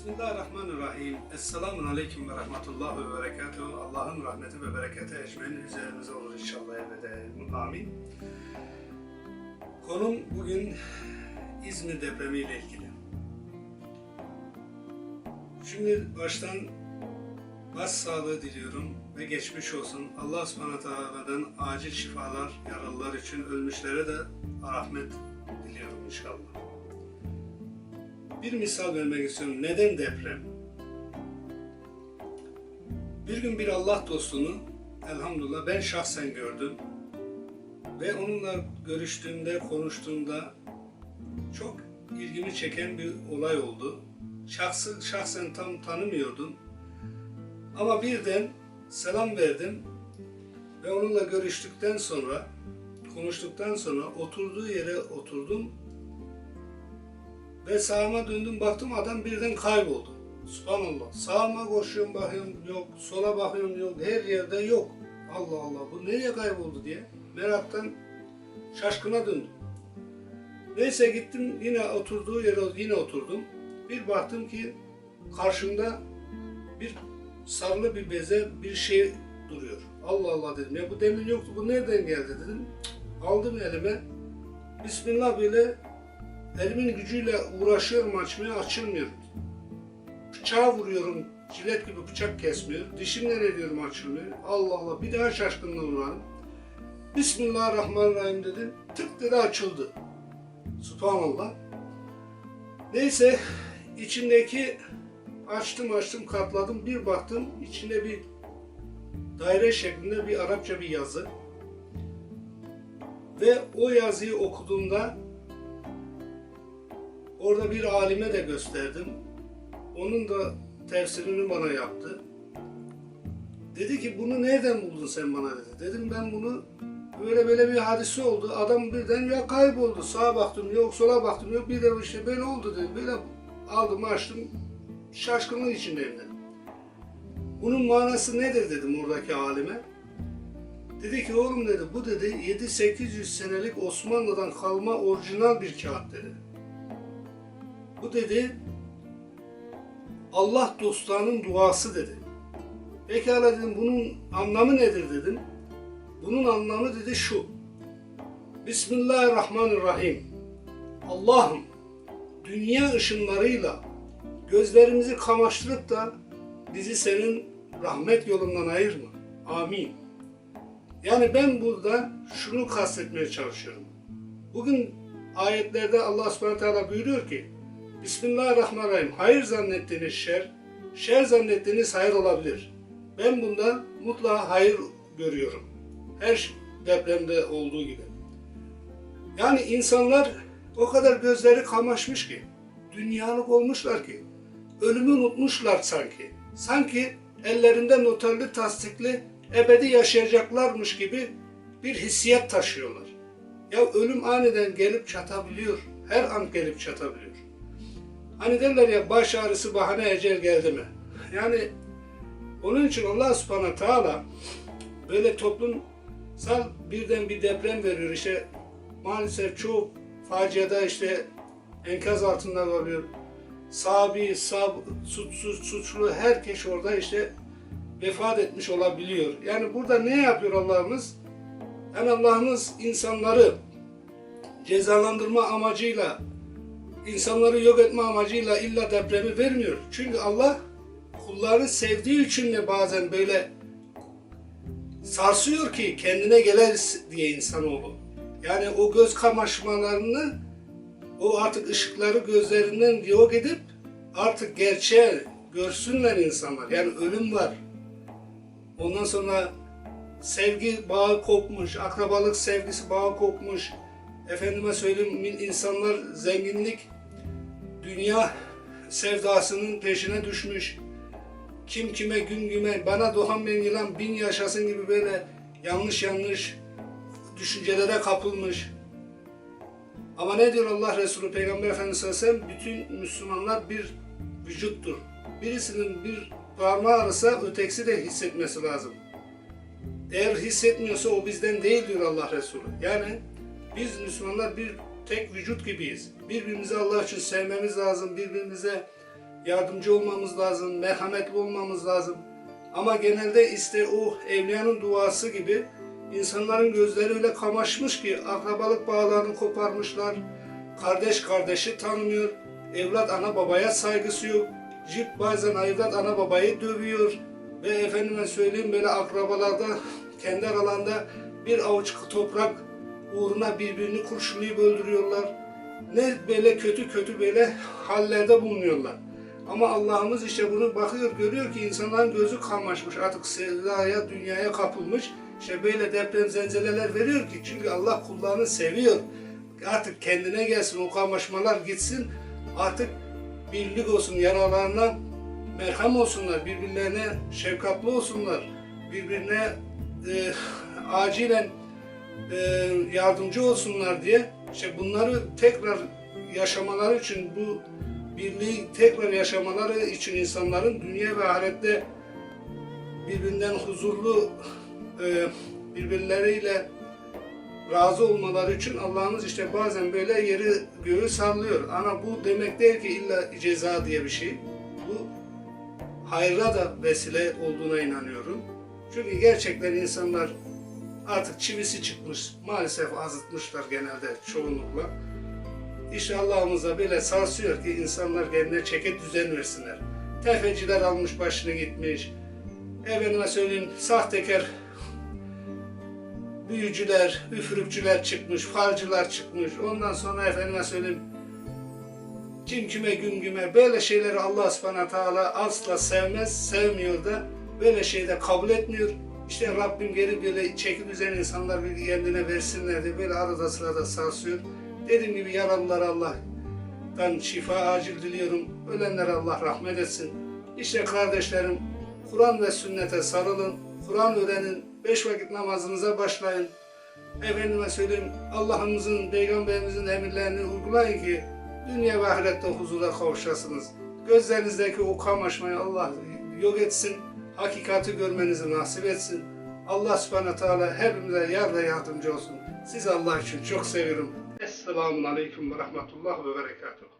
Bismillahirrahmanirrahim. Esselamun Aleyküm ve Rahmetullah ve Berekatuhu. Allah'ın rahmeti ve bereketi ecmenin üzerinize olur inşallah ebede. Amin. Konum bugün İzmir depremi ile ilgili. Şimdi baştan baş sağlığı diliyorum ve geçmiş olsun. Allah subhanahu teala'dan acil şifalar yaralılar için ölmüşlere de rahmet diliyorum inşallah. Bir misal vermek istiyorum. Neden deprem? Bir gün bir Allah dostunu elhamdülillah ben şahsen gördüm. Ve onunla görüştüğümde, konuştuğumda çok ilgimi çeken bir olay oldu. Şahsı, şahsen tam tanımıyordum. Ama birden selam verdim ve onunla görüştükten sonra, konuştuktan sonra oturduğu yere oturdum ve sağıma döndüm baktım adam birden kayboldu. Subhanallah. Sağıma koşuyorum bakıyorum yok, sola bakıyorum yok, her yerde yok. Allah Allah bu nereye kayboldu diye meraktan şaşkına döndüm. Neyse gittim yine oturduğu yere yine oturdum. Bir baktım ki karşımda bir sarılı bir beze bir şey duruyor. Allah Allah dedim ya bu demin yoktu bu nereden geldi dedim. Aldım elime. Bismillah böyle elimin gücüyle uğraşıyorum açmaya açılmıyor. Bıçağa vuruyorum cilet gibi bıçak kesmiyor. Dişimle ne diyorum açılmıyor. Allah Allah bir daha şaşkınlığa uğradım. Bismillahirrahmanirrahim dedim. Tık dedi açıldı. Subhanallah. Neyse içindeki açtım açtım katladım bir baktım içinde bir daire şeklinde bir Arapça bir yazı. Ve o yazıyı okuduğumda orada bir alime de gösterdim. Onun da tefsirini bana yaptı. Dedi ki bunu nereden buldun sen bana dedi. Dedim ben bunu böyle böyle bir hadise oldu. Adam birden ya kayboldu. Sağa baktım yok sola baktım yok bir de işte böyle oldu dedi. Böyle aldım açtım şaşkınlık içindeyim dedim. Bunun manası nedir dedim oradaki alime. Dedi ki oğlum dedi bu dedi 7-800 senelik Osmanlı'dan kalma orijinal bir kağıt dedi. Bu dedi Allah dostlarının duası dedi. Pekala dedim bunun anlamı nedir dedim. Bunun anlamı dedi şu. Bismillahirrahmanirrahim. Allah'ım dünya ışınlarıyla gözlerimizi kamaştırıp da bizi senin rahmet yolundan ayırma. Amin. Yani ben burada şunu kastetmeye çalışıyorum. Bugün ayetlerde Allah subhanahu teala buyuruyor ki Bismillahirrahmanirrahim. Hayır zannettiğiniz şer, şer zannettiğiniz hayır olabilir. Ben bundan mutlaka hayır görüyorum. Her depremde olduğu gibi. Yani insanlar o kadar gözleri kamaşmış ki, dünyalık olmuşlar ki, ölümü unutmuşlar sanki. Sanki ellerinde noterli tasdikli ebedi yaşayacaklarmış gibi bir hissiyat taşıyorlar. Ya ölüm aniden gelip çatabiliyor. Her an gelip çatabiliyor. Hani derler ya baş ağrısı bahane ecel geldi mi? Yani onun için Allah subhanahu teala böyle toplumsal birden bir deprem veriyor. İşte maalesef çoğu faciada işte enkaz altında kalıyor. Sabi, sab, suçsuz, suçlu herkes orada işte vefat etmiş olabiliyor. Yani burada ne yapıyor Allah'ımız? Yani Allah'ımız insanları cezalandırma amacıyla, insanları yok etme amacıyla illa depremi vermiyor. Çünkü Allah kulları sevdiği için de bazen böyle sarsıyor ki kendine gelir diye insanoğlu. Yani o göz kamaşmalarını, o artık ışıkları gözlerinden yok edip artık gerçeği görsünler insanlar. Yani ölüm var. Ondan sonra sevgi bağı kopmuş, akrabalık sevgisi bağı kopmuş. Efendime söyleyeyim insanlar zenginlik, dünya sevdasının peşine düşmüş. Kim kime gün güme bana doğan ben yılan bin yaşasın gibi böyle yanlış yanlış düşüncelere kapılmış. Ama ne diyor Allah Resulü Peygamber Efendimiz sallallahu? Bütün Müslümanlar bir vücuttur. Birisinin bir parmağı ağrısa ötekisi de hissetmesi lazım. Eğer hissetmiyorsa o bizden değil diyor Allah Resulü. Yani biz Müslümanlar bir tek vücut gibiyiz. Birbirimizi Allah için sevmemiz lazım. Birbirimize yardımcı olmamız lazım, merhametli olmamız lazım. Ama genelde işte o evliyanın duası gibi insanların gözleri öyle kamaşmış ki akrabalık bağlarını koparmışlar. Kardeş kardeşi tanımıyor. Evlat ana babaya saygısı yok. Cip bazen evlat ana babayı dövüyor. Ve efendime söyleyeyim böyle akrabalarda kendi aralarında bir avuç toprak uğruna birbirini kurşunlayıp öldürüyorlar. Ne böyle kötü kötü böyle hallerde bulunuyorlar. Ama Allah'ımız işte bunu bakıyor, görüyor ki insanların gözü kamaşmış, artık sevdaya, dünyaya kapılmış. İşte böyle deprem zelzeleler veriyor ki çünkü Allah kullarını seviyor. Artık kendine gelsin, o kamaşmalar gitsin. Artık birlik olsun, yaralarına merhem olsunlar, birbirlerine şefkatli olsunlar, birbirine e, acilen yardımcı olsunlar diye işte bunları tekrar yaşamaları için bu birliği tekrar yaşamaları için insanların dünya ve ahirette birbirinden huzurlu e, birbirleriyle razı olmaları için Allah'ımız işte bazen böyle yeri göğü sallıyor. Ama bu demek değil ki illa ceza diye bir şey. Bu hayra da vesile olduğuna inanıyorum. Çünkü gerçekten insanlar artık çivisi çıkmış. Maalesef azıtmışlar genelde çoğunlukla. İşte Allah'ımız da böyle ki insanlar kendine çeki düzen versinler. Tefeciler almış başını gitmiş. Efendime söyleyeyim sahtekar büyücüler, üfürükçüler çıkmış, falcılar çıkmış. Ondan sonra efendime söyleyeyim kim kime gün güme böyle şeyleri Allah subhanahu teala asla sevmez, sevmiyor da böyle şeyde kabul etmiyor. İşte Rabbim gelip böyle çeki düzen insanlar bir kendine versinler diye böyle arada sırada sarsıyor. Dediğim gibi yaralılara Allah'tan şifa acil diliyorum. Ölenlere Allah rahmet etsin. İşte kardeşlerim Kur'an ve sünnete sarılın. Kur'an öğrenin. Beş vakit namazınıza başlayın. Efendime söyleyeyim Allah'ımızın, Peygamberimizin emirlerini uygulayın ki dünya ve ahirette huzura kavuşasınız. Gözlerinizdeki o kamaşmayı Allah yok etsin. Hakikati görmenizi nasip etsin. Allah subhanahu teala hepimize yar ve yardımcı olsun. Sizi Allah için çok seviyorum. Esselamun aleyküm ve rahmetullah ve berekatuhu.